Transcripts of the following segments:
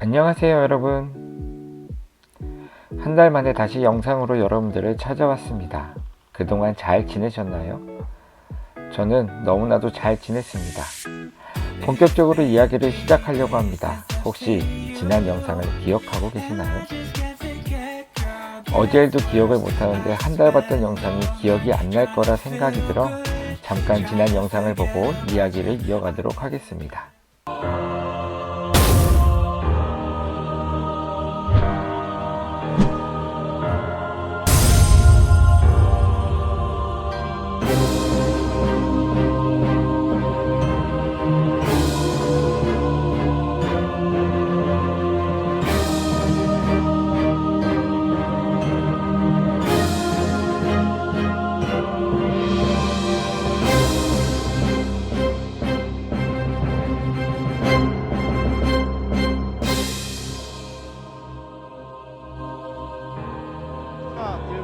안녕하세요 여러분. 한 달 만에 다시 영상으로 여러분들을 찾아왔습니다. 그동안 잘 지내셨나요? 저는 너무나도 잘 지냈습니다. 본격적으로 이야기를 시작하려고 합니다. 혹시 지난 영상을 기억하고 계시나요? 어제도 기억을 못하는데 한 달 봤던 영상이 기억이 안 날 거라 생각이 들어 잠깐 지난 영상을 보고 이야기를 이어가도록 하겠습니다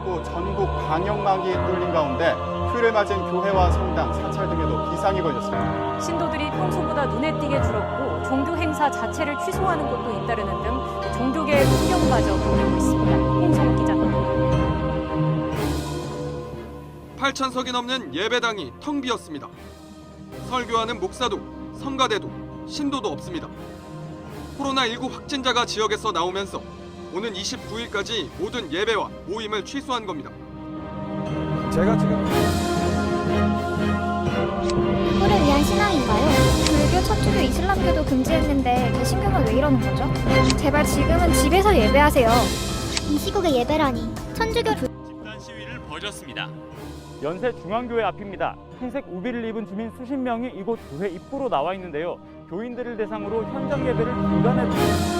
코로나19 전국 방역망이 뚫린 가운데 휴일을 맞은 교회와 성당, 사찰 등에도 비상이 걸렸습니다. 신도들이 평소보다 눈에 띄게 줄었고 종교 행사 자체를 취소하는 곳도 잇따르는 등 종교계의 풍경마저 바뀌고 있습니다. 홍성 기자입니다. 8천석이 넘는 예배당이 텅 비었습니다. 설교하는 목사도 성가대도 신도도 없습니다. 코로나19 확진자가 지역에서 나오면서 오는 29일까지 모든 예배와 모임을 취소한 겁니다. 제가 지금 누구를 위한 신앙인가요? 불교, 천주교, 이슬람교도 금지했는데 개신교만 왜 이러는 거죠? 제발 지금은 집에서 예배하세요. 이 시국에 예배라니. 천주교 불... 집단 시위를 벌였습니다. 연세 중앙교회 앞입니다. 흰색 우비를 입은 주민 수십 명이 이곳 교회 입구로 나와 있는데요. 교인들을 대상으로 현장 예배를 중단해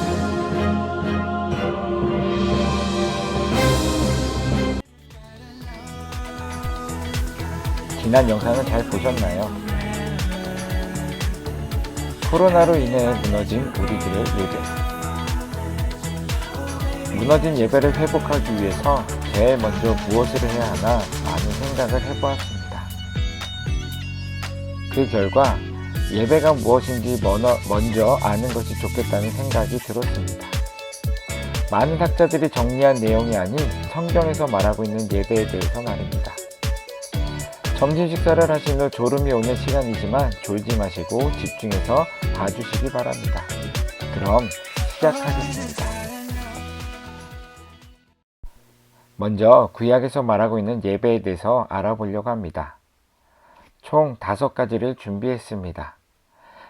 지난 영상을 잘 보셨나요? 코로나로 인해 무너진 우리들의 예배. 무너진 예배를 회복하기 위해서 제일 먼저 무엇을 해야 하나 많은 생각을 해보았습니다. 그 결과 예배가 무엇인지 먼저, 아는 것이 좋겠다는 생각이 들었습니다. 많은 학자들이 정리한 내용이 아닌 성경에서 말하고 있는 예배에 대해서 말입니다. 점심 식사를 하신 후 졸음이 오는 시간이지만 졸지 마시고 집중해서 봐주시기 바랍니다. 그럼 시작하겠습니다. 먼저 구약에서 말하고 있는 예배에 대해서 알아보려고 합니다. 총 다섯 가지를 준비했습니다.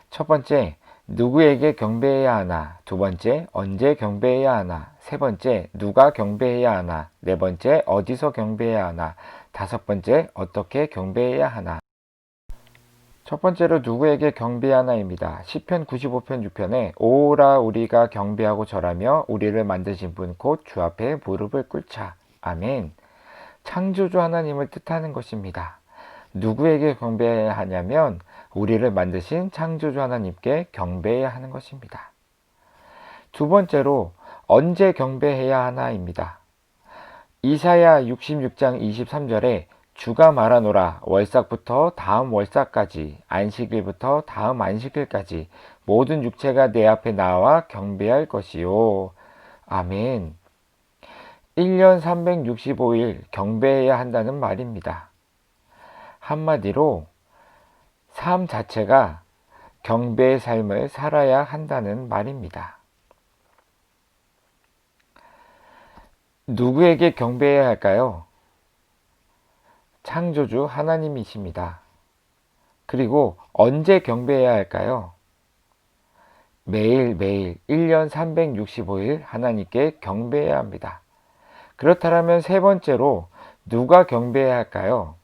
첫 번째, 누구에게 경배해야 하나? 두 번째, 언제 경배해야 하나? 세 번째, 누가 경배해야 하나? 네 번째, 어디서 경배해야 하나? 다섯 번째, 어떻게 경배해야 하나? 첫 번째로 누구에게 경배하나입니다. 시편 95편 6편에 오라 우리가 경배하고 절하며 우리를 만드신 분 곧 주 앞에 무릎을 꿇자. 아멘. 창조주 하나님을 뜻하는 것입니다. 누구에게 경배해야 하냐면 우리를 만드신 창조주 하나님께 경배해야 하는 것입니다. 두 번째로 언제 경배해야 하나입니다. 이사야 66장 23절에 주가 말하노라 월삭부터 다음 월삭까지 안식일부터 다음 안식일까지 모든 육체가 내 앞에 나와 경배할 것이요. 아멘. 1년 365일 경배해야 한다는 말입니다. 한마디로 삶 자체가 경배의 삶을 살아야 한다는 말입니다. 누구에게 경배해야 할까요? 창조주 하나님이십니다. 그리고 언제 경배해야 할까요? 매일매일 1년 365일 하나님께 경배해야 합니다. 그렇다면 세 번째로 누가 경배해야 할까요?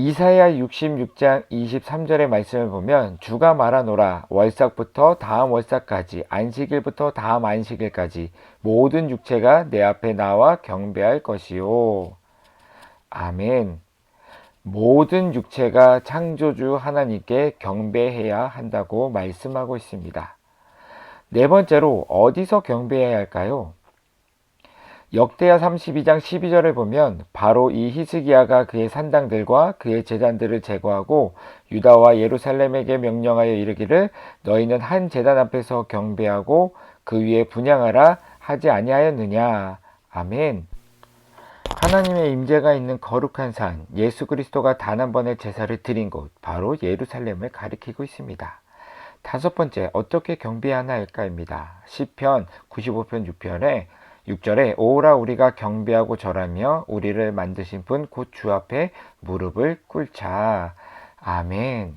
이사야 66장 23절의 말씀을 보면 주가 말하노라 월삭부터 다음 월삭까지 안식일부터 다음 안식일까지 모든 육체가 내 앞에 나와 경배할 것이요. 아멘. 모든 육체가 창조주 하나님께 경배해야 한다고 말씀하고 있습니다. 네 번째로 어디서 경배해야 할까요? 역대하 32장 12절을 보면 바로 이 히스기야가 그의 산당들과 그의 제단들을 제거하고 유다와 예루살렘에게 명령하여 이르기를 너희는 한 제단 앞에서 경배하고 그 위에 분양하라 하지 아니하였느냐. 아멘. 하나님의 임재가 있는 거룩한 산, 예수 그리스도가 단 한 번의 제사를 드린 곳, 바로 예루살렘을 가리키고 있습니다. 다섯 번째, 어떻게 경배하나 할까입니다. 시편 95편 6편에 6절에 오라 우리가 경배하고 절하며 우리를 만드신 분 곧 주 앞에 무릎을 꿇자. 아멘.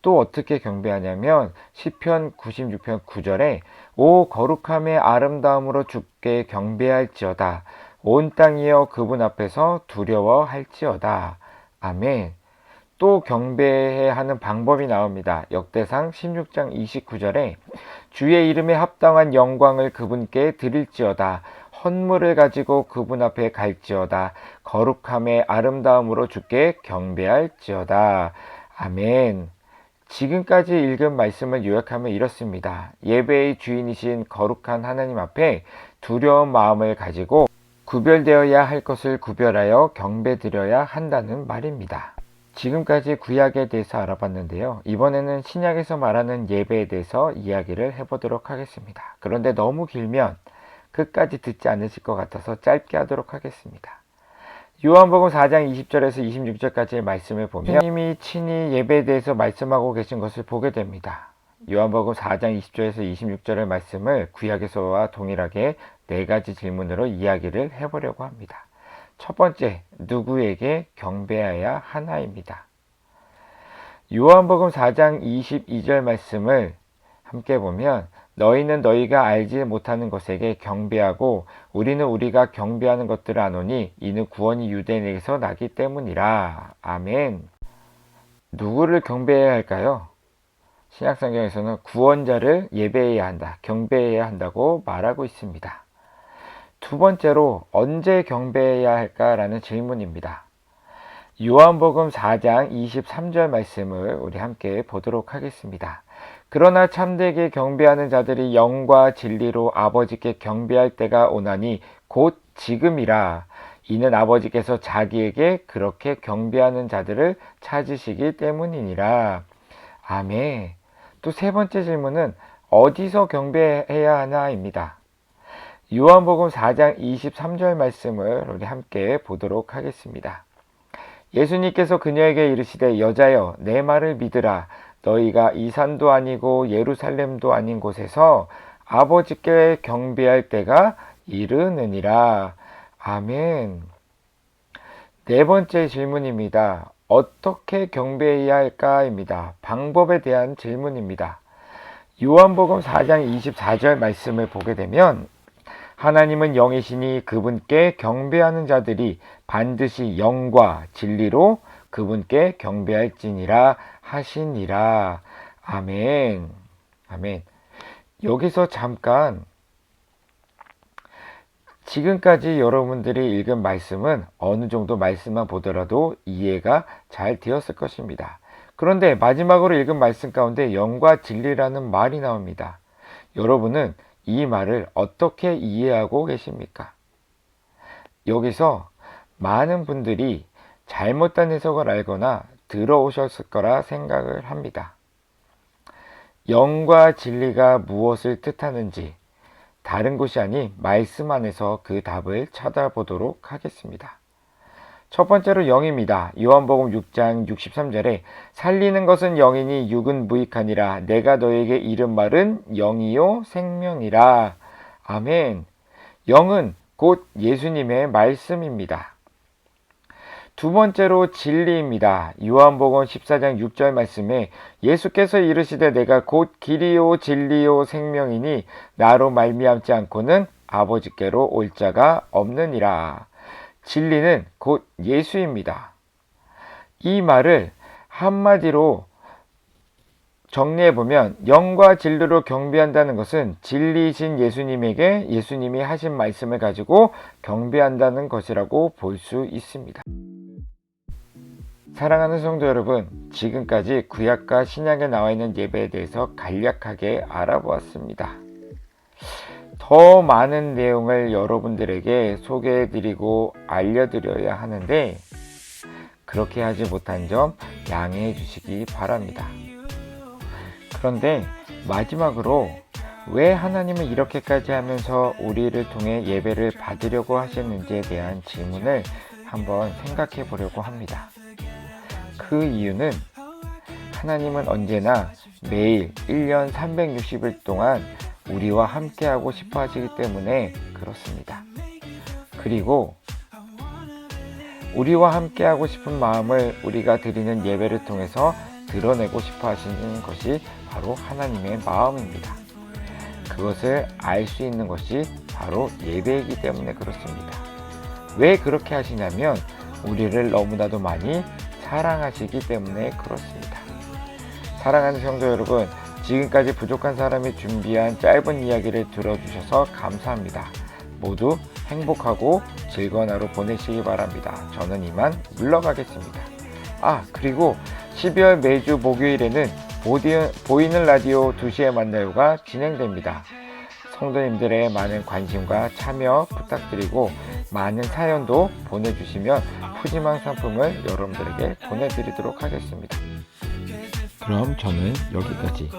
또 어떻게 경배하냐면 시편 96편 9절에 오 거룩함의 아름다움으로 주께 경배할지어다. 온 땅이여 그분 앞에서 두려워할지어다. 아멘. 또 경배해야 하는 방법이 나옵니다. 역대상 16장 29절에 주의 이름에 합당한 영광을 그분께 드릴지어다. 헌물을 가지고 그분 앞에 갈지어다. 거룩함의 아름다움으로 주께 경배할지어다. 아멘. 지금까지 읽은 말씀을 요약하면 이렇습니다. 예배의 주인이신 거룩한 하나님 앞에 두려운 마음을 가지고 구별되어야 할 것을 구별하여 경배드려야 한다는 말입니다. 지금까지 구약에 대해서 알아봤는데요. 이번에는 신약에서 말하는 예배에 대해서 이야기를 해보도록 하겠습니다. 그런데 너무 길면 끝까지 듣지 않으실 것 같아서 짧게 하도록 하겠습니다. 요한복음 4장 20절에서 26절까지의 말씀을 보면 주님이 친히 예배에 대해서 말씀하고 계신 것을 보게 됩니다. 요한복음 4장 20절에서 26절의 말씀을 구약에서와 동일하게 네 가지 질문으로 이야기를 해보려고 합니다. 첫 번째, 누구에게 경배해야 하나입니다. 요한복음 4장 22절 말씀을 함께 보면 너희는 너희가 알지 못하는 것에게 경배하고 우리는 우리가 경배하는 것들을 아노니 이는 구원이 유대인에게서 나기 때문이라. 아멘. 누구를 경배해야 할까요? 신약성경에서는 구원자를 예배해야 한다, 경배해야 한다고 말하고 있습니다. 두 번째로 언제 경배해야 할까라는 질문입니다. 요한복음 4장 23절 말씀을 우리 함께 보도록 하겠습니다. 그러나 참되게 경배하는 자들이 영과 진리로 아버지께 경배할 때가 오나니 곧 지금이라. 이는 아버지께서 자기에게 그렇게 경배하는 자들을 찾으시기 때문이니라. 아멘. 또 세 번째 질문은 어디서 경배해야 하나입니다. 요한복음 4장 23절 말씀을 우리 함께 보도록 하겠습니다. 예수님께서 그녀에게 이르시되 여자여 내 말을 믿으라 너희가 이 산도 아니고 예루살렘도 아닌 곳에서 아버지께 경배할 때가 이르느니라. 아멘. 네 번째 질문입니다. 어떻게 경배해야 할까입니다. 방법에 대한 질문입니다. 요한복음 4장 24절 말씀을 보게 되면 하나님은 영이시니 그분께 경배하는 자들이 반드시 영과 진리로 그분께 경배할지니라 하시니라. 아멘. 아멘. 여기서 잠깐 지금까지 여러분들이 읽은 말씀은 어느 정도 말씀만 보더라도 이해가 잘 되었을 것입니다. 그런데 마지막으로 읽은 말씀 가운데 영과 진리라는 말이 나옵니다. 여러분은 이 말을 어떻게 이해하고 계십니까? 여기서 많은 분들이 잘못된 해석을 알거나 들어오셨을 거라 생각을 합니다. 영과 진리가 무엇을 뜻하는지 다른 곳이 아닌 말씀 안에서 그 답을 찾아보도록 하겠습니다. 첫 번째로 영입니다. 요한복음 6장 63절에 살리는 것은 영이니 육은 무익하니라 내가 너에게 이른 말은 영이요 생명이라. 아멘. 영은 곧 예수님의 말씀입니다. 두 번째로 진리입니다. 요한복음 14장 6절 말씀에 예수께서 이르시되 내가 곧 길이요 진리요 생명이니 나로 말미암지 않고는 아버지께로 올 자가 없느니라. 진리는 곧 예수입니다. 이 말을 한마디로 정리해 보면 영과 진리로 경배한다는 것은 진리이신 예수님에게 예수님이 하신 말씀을 가지고 경배한다는 것이라고 볼 수 있습니다. 사랑하는 성도 여러분, 지금까지 구약과 신약에 나와 있는 예배에 대해서 간략하게 알아보았습니다. 더 많은 내용을 여러분들에게 소개해드리고 알려드려야 하는데 그렇게 하지 못한 점 양해해 주시기 바랍니다. 그런데 마지막으로 왜 하나님은 이렇게까지 하면서 우리를 통해 예배를 받으려고 하셨는지에 대한 질문을 한번 생각해 보려고 합니다. 그 이유는 하나님은 언제나 매일 1년 360일 동안 우리와 함께하고 싶어 하시기 때문에 그렇습니다. 그리고 우리와 함께하고 싶은 마음을 우리가 드리는 예배를 통해서 드러내고 싶어 하시는 것이 바로 하나님의 마음입니다. 그것을 알 수 있는 것이 바로 예배이기 때문에 그렇습니다. 왜 그렇게 하시냐면 우리를 너무나도 많이 사랑하시기 때문에 그렇습니다. 사랑하는 성도 여러분, 지금까지 부족한 사람이 준비한 짧은 이야기를 들어주셔서 감사합니다. 모두 행복하고 즐거운 하루 보내시기 바랍니다. 저는 이만 물러가겠습니다. 아, 그리고 12월 매주 목요일에는 보디- 보이는 라디오 2시에 만나요가 진행됩니다. 성도님들의 많은 관심과 참여 부탁드리고 많은 사연도 보내주시면 푸짐한 상품을 여러분들에게 보내드리도록 하겠습니다. 그럼 저는 여기까지.